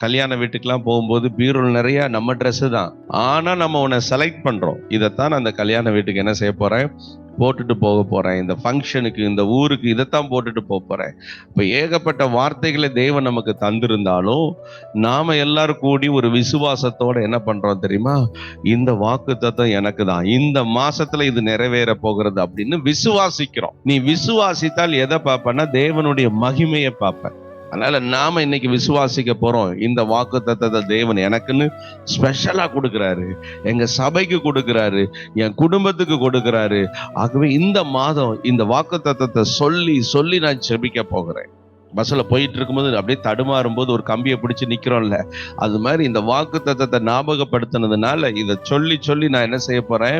கல்யாண வீட்டுக்கெல்லாம் போகும்போது பீரோல் நிறைய நம்ம ட்ரெஸ்ஸு தான். ஆனால் நம்ம உன்னை செலக்ட் பண்ணுறோம் இதைத்தான் நான் அந்த கல்யாண வீட்டுக்கு என்ன செய்ய போகிறேன் போட்டுட்டு போக போகிறேன் இந்த ஃபங்க்ஷனுக்கு இந்த ஊருக்கு இதைத்தான் போட்டுட்டு போக போகிறேன் இப்போ ஏகப்பட்ட வார்த்தைகளை தேவன் நமக்கு தந்திருந்தாலும் நாம் எல்லாரும் கூடி ஒரு விசுவாசத்தோடு என்ன பண்ணுறோம் தெரியுமா? இந்த வாக்கு தத்துவம் எனக்கு தான். இந்த மாசத்துல இது நிறைவேற போகிறது அப்படின்னு விசுவாசிக்கிறோம். நீ விசுவாசித்தால் எதை பார்ப்பேன்னா தேவனுடைய மகிமையை பார்ப்பேன் அதனால நாம இன்னைக்கு விசுவாசிக்க போறோம். இந்த வாக்கு தத்தத்தை தேவன் எனக்குன்னு ஸ்பெஷலா கொடுக்கிறாரு. எங்க சபைக்கு கொடுக்கிறாரு. என் குடும்பத்துக்கு கொடுக்கிறாரு. ஆகவே இந்த மாதம் இந்த வாக்கு தத்தத்தை சொல்லி சொல்லி நான் செபிக்க போகிறேன். பஸ்ஸில் போயிட்டு இருக்கும்போது அப்படியே தடுமாறும் போது ஒரு கம்பியை பிடிச்சி நிற்கிறோம்ல அது மாதிரி இந்த வாக்கு தத்தத்தை ஞாபகப்படுத்தினதுனால இதை சொல்லி சொல்லி நான் என்ன செய்ய போறேன்?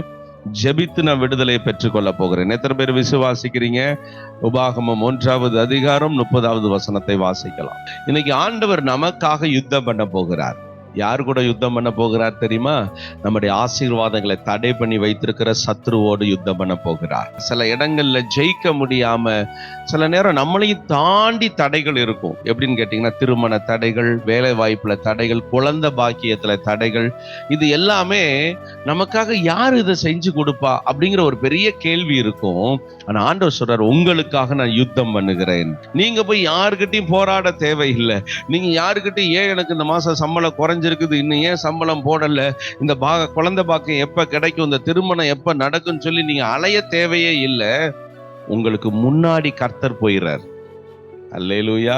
ஜெபித்து நான் விடுதலையை பெற்றுக்கொள்ள போகிறேன். எத்தனை பேர் விசுவாசிக்கிறீங்க? உபாகமம் ஒன்றாவது அதிகாரம் முப்பதாவது வசனத்தை வாசிக்கலாம். இன்னைக்கு ஆண்டவர் நமக்காக யுத்தம் பண்ண போகிறார். யார் கூட யுத்தம் பண்ண போகிறார் தெரியுமா? நம்முடைய ஆசீர்வாதங்களை தடை பண்ணி வைத்திருக்கிற சத்ருவோடு யுத்தம் பண்ண போகிறார். சில இடங்கள்ல ஜெயிக்க முடியாம சில நேரம் நம்மளையும் தாண்டி தடைகள் இருக்கும். எப்படின்னு கேட்டீங்கன்னா திருமண தடைகள் வேலை வாய்ப்புல தடைகள் குழந்தை பாக்கியத்துல தடைகள் இது எல்லாமே நமக்காக யார் இதை செஞ்சு கொடுப்பா? அப்படிங்கிற ஒரு பெரிய கேள்வி இருக்கும். ஆனா ஆண்டவர் சொல்றார் உங்களுக்காக நான் யுத்தம் பண்ணுகிறேன். நீங்க போய் யாருக்கிட்டையும் போராட தேவையில்லை. நீங்க யாருக்கிட்டையும் ஏன் எனக்கு இந்த மாசம் சம்பளம் குறைஞ்சிருக்குது இன்னும் ஏன் சம்பளம் போடல? இந்த பாக குழந்தை பாக்கியம் எப்ப கிடைக்கும்? இந்த திருமணம் எப்ப நடக்கும்னு சொல்லி நீங்க அலைய தேவையே இல்லை. உங்களுக்கு முன்னாடி கர்த்தர் போயிடுறார் அல்லேலூயா.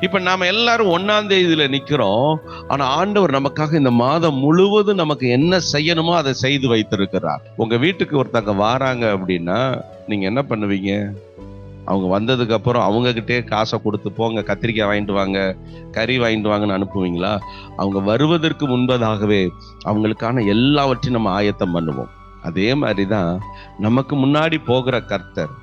இப்ப நாம எல்லாரும் ஒன்னாம் தேதியில நிக்கிறோம். ஆனா ஆண்டவர் நமக்காக இந்த மாதம் முழுவதும் நமக்கு என்ன செய்யணுமோ அதை செய்து வைத்திருக்கிறார். உங்க வீட்டுக்கு ஒருத்தங்க வாராங்க அப்படின்னா நீங்க என்ன பண்ணுவீங்க? அவங்க வந்ததுக்கு அப்புறம் காசை கொடுத்து போங்க கத்திரிக்காய் வாங்கிட்டு வாங்க கறி வாங்கிட்டு வாங்கன்னு அனுப்புவீங்களா? அவங்க வருவதற்கு முன்பதாகவே அவங்களுக்கான எல்லாவற்றையும் நம்ம ஆயத்தம் பண்ணுவோம். அதே மாதிரி தான் நமக்கு முன்னாடி போகிற கர்த்தர்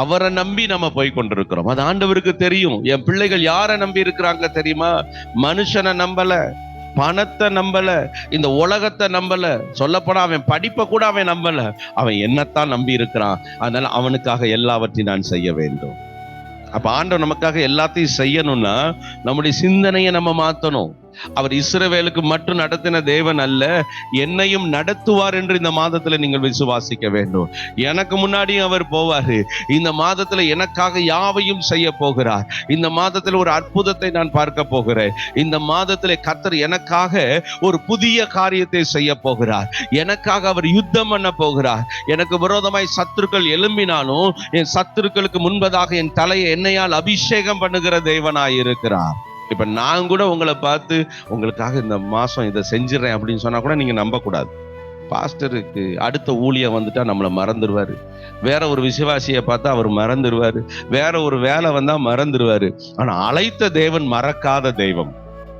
அவரை நம்பி நம்ம போய் கொண்டிருக்கிறோம். அது ஆண்டவருக்கு தெரியும். என் பிள்ளைகள் யாரை நம்பி இருக்கிறாங்க தெரியுமா? மனுஷனை நம்பலை. பணத்தை நம்பல இந்த உலகத்தை நம்பல. சொல்லப்போனா அவன் படிப்பை கூட அவன் நம்பல. அவன் என்னத்தான் நம்பி இருக்கிறான். அதனால அவனுக்காக எல்லாவற்றையும் நான் செய்ய வேண்டும். அப்ப ஆண்டவர் நமக்காக எல்லாத்தையும் செய்யணும்னா நம்முடைய சிந்தனையை நம்ம மாத்தணும். அவர் இஸ்ரவேலுக்கு மட்டும் நடத்தின தேவன் அல்ல என்னையும் நடத்துவார் என்று இந்த மாதத்துல நீங்கள் விசுவாசிக்க வேண்டும். எனக்கு முன்னாடியும் அவர் போவாரு. இந்த மாதத்துல எனக்காக யாவையும் செய்ய போகிறார். இந்த மாதத்துல ஒரு அற்புதத்தை நான் பார்க்க போகிறேன். இந்த மாதத்துல கர்த்தர் எனக்காக ஒரு புதிய காரியத்தை செய்ய போகிறார். எனக்காக அவர் யுத்தம் பண்ண போகிறார். எனக்கு விரோதமாய் சத்துருக்கள் எழும்பினாலும் என் சத்துருக்களுக்கு முன்பதாக என் தலையை என்னையால் அபிஷேகம் பண்ணுகிற தேவனாய் இருக்கிறார் இப்ப நான் கூட உங்களை பார்த்து உங்களுக்காக இந்த மாசம் இதை செஞ்சிடறேன் அப்படின்னு சொன்னா கூட நீங்க நம்பக்கூடாது. பாஸ்டருக்கு அடுத்த ஊழியர் வந்துட்டா நம்மளை மறந்துடுவார். வேற ஒரு விசுவாசியை பார்த்தா அவர் மறந்துடுவார். வேற ஒரு வேலை வந்தா மறந்துடுவார். ஆனா அழைத்த தேவன் மறக்காத தெய்வம்.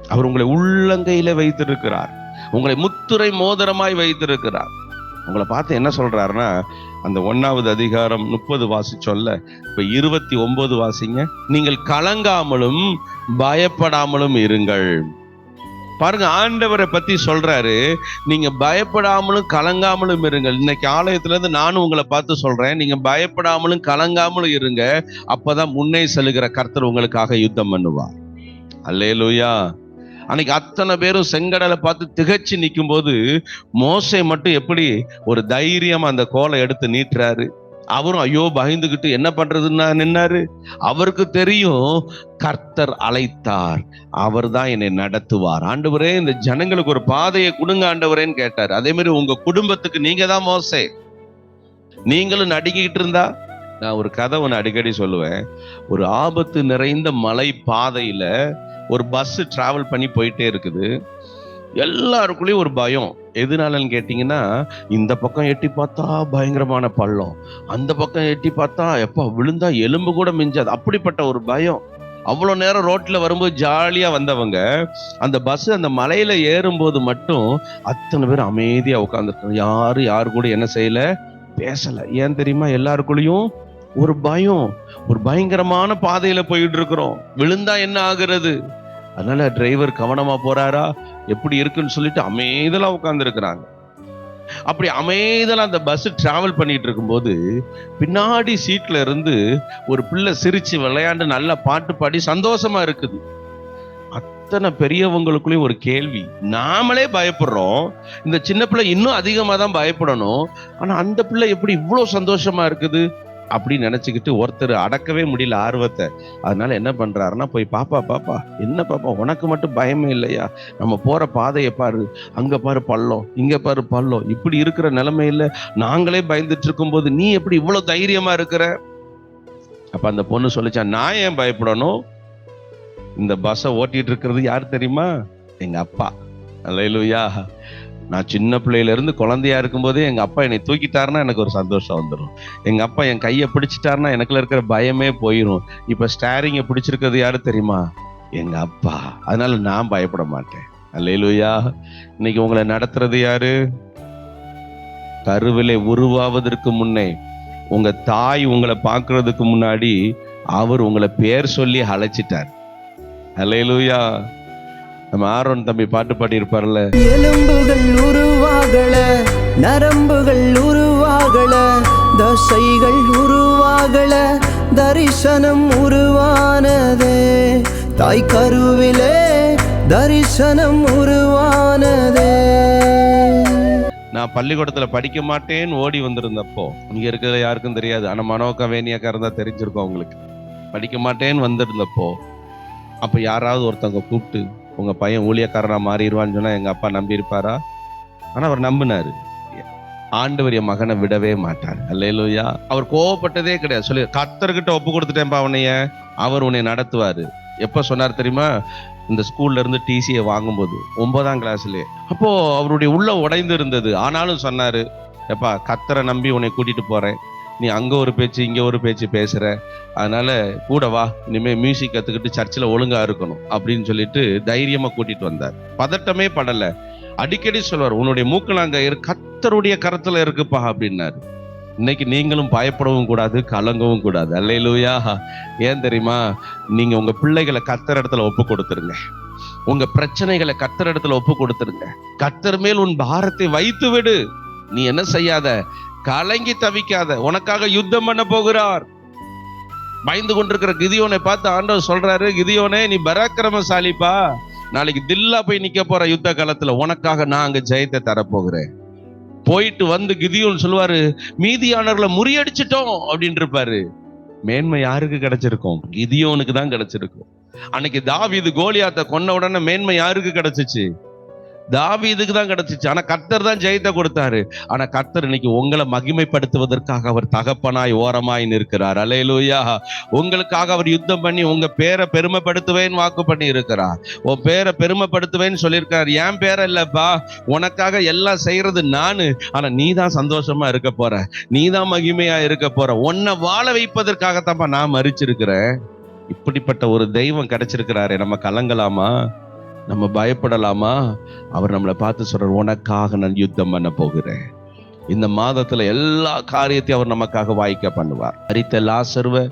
அவர் உங்களை உள்ளங்கையில வைத்திருக்கிறார். உங்களை முத்துரை மோதிரமாய் வைத்திருக்கிறார். உங்களை பார்த்து என்ன சொல்றாருன்னா அந்த ஒன்னாவது அதிகாரம் முப்பது வாசி சொல்ல இப்ப இருபத்தி ஒன்பது வாசிங்க. நீங்கள் கலங்காமலும் பயப்படாமலும் இருங்கள். பாருங்க ஆண்டவரை பத்தி சொல்றாரு. நீங்க பயப்படாமலும் கலங்காமலும் இருங்கள். இன்னைக்கு ஆலயத்துல இருந்து நானும் உங்களை பார்த்து சொல்றேன். நீங்க பயப்படாமலும் கலங்காமலும் இருங்க. அப்பதான் முன்னே செல்லுகிற கர்த்தர் உங்களுக்காக யுத்தம் பண்ணுவார். அல்லேலூயா. அன்னைக்கு அத்தனை பேரும் செங்கடலை பார்த்து திகச்சு நிற்கும் போது மோசை மட்டும் எப்படி ஒரு தைரியம் அந்த கோலை எடுத்து நீட்டுறாரு. அவரும் ஐயோ பயந்துகிட்டு என்ன பண்றதுன்னா நின்னாரு. அவருக்கு தெரியும் கர்த்தர் அழைத்தார். அவர் தான் என்னை நடத்துவார். ஆண்டவரே இந்த ஜனங்களுக்கு ஒரு பாதையை கொடுங்க ஆண்டவரேன்னு கேட்டார். அதே மாதிரி உங்க குடும்பத்துக்கு நீங்க தான் மோசை. நீங்களும் நடுங்கிட்டு இருந்தா நான் ஒரு கதை ஒன்று அடிக்கடி சொல்லுவேன். ஒரு ஆபத்து நிறைந்த மலை பாதையில ஒரு பஸ் டிராவல் பண்ணி போயிட்டே இருக்குது. எல்லாருக்குள்ளேயும் ஒரு பயம். எதுனாலன்னு கேட்டிங்கன்னா இந்த பக்கம் எட்டி பார்த்தா பயங்கரமான பள்ளம். அந்த பக்கம் எட்டி பார்த்தா எப்போ விழுந்தா எலும்பு கூட மிஞ்சாது. அப்படிப்பட்ட ஒரு பயம். அவ்வளோ நேரம் ரோட்டில் வரும்போது ஜாலியாக வந்தவங்க அந்த பஸ் அந்த மலையில் ஏறும்போது மட்டும் அத்தனை பேர் அமைதியாக உட்காந்துருக்காங்க யாரும் யாரு கூட என்ன செய்யலை? பேசலை. ஏன் தெரியுமா? எல்லாருக்குள்ளேயும் ஒரு பயம் ஒரு பயங்கரமான பாதையில போயிட்டு இருக்கிறோம். விழுந்தா என்ன ஆகுறது? அதனால டிரைவர் கவனமா போறாரா? எப்படி இருக்குன்னு சொல்லிட்டு அமைதலா உட்கார்ந்து இருக்கிறாங்க அப்படி அமைதலா அந்த பஸ் டிராவல் பண்ணிட்டு இருக்கும்போது பின்னாடி சீட்ல இருந்து ஒரு பிள்ளை சிரிச்சு விளையாண்டு நல்லா பாட்டு பாடி சந்தோஷமா இருக்குது. அத்தனை பெரியவங்களுக்குள்ளேயும் ஒரு கேள்வி. நாமளே பயப்படுறோம். இந்த சின்ன பிள்ளை இன்னும் அதிகமாக தான் பயப்படணும். ஆனால் அந்த பிள்ளை எப்படி இவ்வளோ சந்தோஷமா இருக்குது? அப்படின்னு நினச்சிக்கிட்டு ஒருத்தர் அடக்கவே முடியல ஆர்வத்தை. அதனால என்ன பண்ணுறாருன்னா போய் பாப்பா பாப்பா என்ன பாப்பா உனக்கு மட்டும் பயமே இல்லையா? நம்ம போகிற பாதையை பாரு. அங்கே பாரு பள்ளம் இங்கே பாரு பள்ளம். இப்படி இருக்கிற நிலைமையில் நாங்களே பயந்துட்டு இருக்கும்போது நீ எப்படி இவ்வளோ தைரியமாக இருக்கிற? அப்போ அந்த பொண்ணு சொல்லிச்சா நான் ஏன் பயப்படணும்? இந்த பஸ்ஸை ஓட்டிகிட்டு இருக்கிறது யார் தெரியுமா? எங்கள் அப்பா. அல்லையிலுயா நான் சின்ன பிள்ளையிலேருந்து குழந்தையா இருக்கும்போதே எங்கள் அப்பா என்னை தூக்கிட்டாருன்னா எனக்கு ஒரு சந்தோஷம் வந்துடும் எங்கள் அப்பா என் கையை பிடிச்சிட்டாருன்னா எனக்குள்ள இருக்கிற பயமே போயிடும் இப்போ ஸ்டேரிங்கை பிடிச்சிருக்கிறது யாரு தெரியுமா? எங்கள் அப்பா. அதனால நான் பயப்பட மாட்டேன். அல்லையிலுயா இன்னைக்கு உங்களை நடத்துறது யாரு? கருவிலை உருவாவதற்கு முன்னே உங்க தாய் உங்களை பார்க்கறதுக்கு முன்னாடி அவர் உங்களை பேர் சொல்லி அழைச்சிட்டார். அல்லேலூயா. நம்ம ஆரோன் தம்பி பாட்டு பாடி இருப்பார்ல எலும்புகள் உருவாகல நரம்புகள் உருவாகல தசைகள் உருவாகல தரிசனம் உருவானதே. தாய் கருவிலே தரிசனம் உருவானதே. நான் பள்ளிக்கூடத்துல படிக்க மாட்டேன்னு ஓடி வந்திருந்தப்போ இங்க இருக்கிறது யாருக்கும் தெரியாது. ஆனா மனோக்கா வேணியாக்கா இருந்தா தெரிஞ்சிருக்கும் உங்களுக்கு படிக்க மாட்டேன்னு வந்திருந்தப்போ அப்ப யாராவது ஒருத்தவங்க கூப்பிட்டு உங்கள் பையன் ஊழியக்காரனாக மாறிடுவான்னு சொன்னால் எங்கள் அப்பா நம்பியிருப்பாரா? ஆனால் அவர் நம்பினாரு. ஆண்டவர் என் மகனை விடவே மாட்டார். அல்லேலூயா. அவர் கோவப்பட்டதே கிடையாது. சொல்லி கத்தர்கிட்ட ஒப்பு கொடுத்துட்டேன்ப்பா அவனைய அவர் உன்னை நடத்துவார். எப்போ சொன்னார் தெரியுமா? இந்த ஸ்கூல்ல இருந்து டிசியை வாங்கும்போது ஒன்பதாம் கிளாஸ்லேயே. அப்போ அவருடைய உள்ள உடைந்து இருந்தது ஆனாலும் சொன்னாரு எப்பா கத்தரை நம்பி உன்னை கூட்டிட்டு போறேன். நீ அங்கே ஒரு பேச்சு இங்கே ஒரு பேச்சு பேசுகிற அதனால கூட வா இனிமேல் மியூசிக் கற்றுக்கிட்டு சர்ச்சில் ஒழுங்காக இருக்கணும் அப்படின்னு சொல்லிட்டு தைரியமாக கூட்டிகிட்டு வந்தார். பதட்டமே படலை. அடிக்கடி சொல்வார் உன்னுடைய மூக்கலாங்கயிறு கத்தருடைய கரத்தில் இருக்குப்பா அப்படின்னாரு. இன்னைக்கு நீங்களும் பயப்படவும் கூடாது கலங்கவும் கூடாது. அல்லையிலூயா ஏன் தெரியுமா? நீங்கள் உங்கள் பிள்ளைகளை கத்தர் இடத்துல ஒப்பு கொடுத்துருங்க. உங்க பிரச்சனைகளை கத்தர் இடத்துல ஒப்பு கொடுத்துருங்க. கத்தர் மேல் உன் பாரத்தை வைத்து விடு நீ என்ன செய்யாத? கலங்கி தவிக்காத. உனக்காக யுத்தம் பண்ண போகிறார். பயந்து கொண்டிருக்கிற கிதியோனை பார்த்து ஆண்டவர் சொல்றாரு கிதியோனே நீ பராக்கிரமசாலிப்பா. நாளைக்கு தில்லா போய் நிக்க போற யுத்த காலத்துல உனக்காக நான் அங்க ஜெயத்தை தரப்போகிறேன். போயிட்டு வந்து கிதியோன்னு சொல்லுவாரு மீதியானவர்களை முறியடிச்சிட்டோம். அப்படின்னு இருப்பாரு. மேன்மை யாருக்கு கிடைச்சிருக்கும்? கிதியோனுக்கு தான் கிடைச்சிருக்கும். அன்னைக்கு இது கோலியாற்ற கொன்ன உடனே மேன்மை யாருக்கு கிடைச்சிச்சு? தாவீதுக்கு தான் கிடைச்சிச்சு. ஆனா கர்த்தர் தான் ஜெயத்தை கொடுத்தாரு. ஆனா கர்த்தர் இன்னைக்கு உங்களை மகிமைப்படுத்துவதற்காக அவர் தகப்பனாய் ஓரமாய் நிற்கிறார். அலையலூயா உங்களுக்காக அவர் யுத்தம் பண்ணி உங்க பேரை பெருமைப்படுத்துவேன் வாக்கு பண்ணி இருக்கிறார் உன் பேரை பெருமைப்படுத்துவேன்னு சொல்லியிருக்கார் என் பேரை இல்லப்பா. உனக்காக எல்லாம் செய்யறது நானு. ஆனா நீ தான் சந்தோஷமா இருக்க போற. நீ தான் மகிமையா இருக்க போற. உன்னை வாழ வைப்பதற்காகத்தான்ப்பா நான் மறிச்சிருக்கிறேன். இப்படிப்பட்ட ஒரு தெய்வம் கிடைச்சிருக்கிறாரே. நம்ம கலங்கலாமா? நம்ம பயப்படலாமா? அவர் நம்மளை பார்த்து சொல்றார் உனக்காக நான் யுத்தம் பண்ண போகிறேன். இந்த மாதத்துல எல்லா காரியத்தையும் அவர் நமக்காக வாய்க்க பண்ணுவார். அரித்த லாசர்வ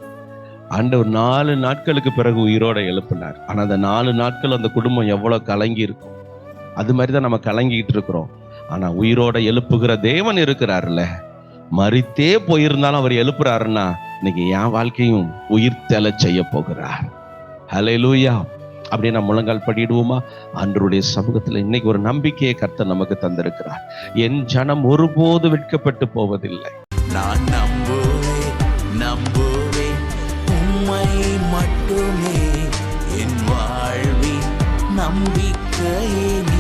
ஆண்டவர் நாலு நாட்களுக்கு பிறகு உயிரோட எழுப்பினார். ஆனால் அந்த நாலு நாட்கள் அந்த குடும்பம் எவ்வளோ கலங்கி இருக்கும் அது மாதிரி தான் நம்ம கலங்கிக்கிட்டு இருக்கிறோம். ஆனால் உயிரோட எழுப்புகிற தேவன் இருக்கிறாருல்ல. மறித்தே போயிருந்தாலும் அவர் எழுப்புறாருன்னா இன்னைக்கு என் வாழ்க்கையும் உயிர் தெல செய்ய போகிறார். லூயா அப்படியே நம்ம முழங்கால் படிடுவோமா அன்றைய சமூகத்துல இன்னைக்கு ஒரு நம்பிக்கையை கர்த்தர் நமக்கு தந்திருக்கிறார். என் ஜனம் ஒருபோது வெட்கப்பட்டு போவதில்லை. நான் நம்புவேன் நம்புவேன் உண்மை மட்டுமே. என் வாழ்வின் நம்பிக்கையே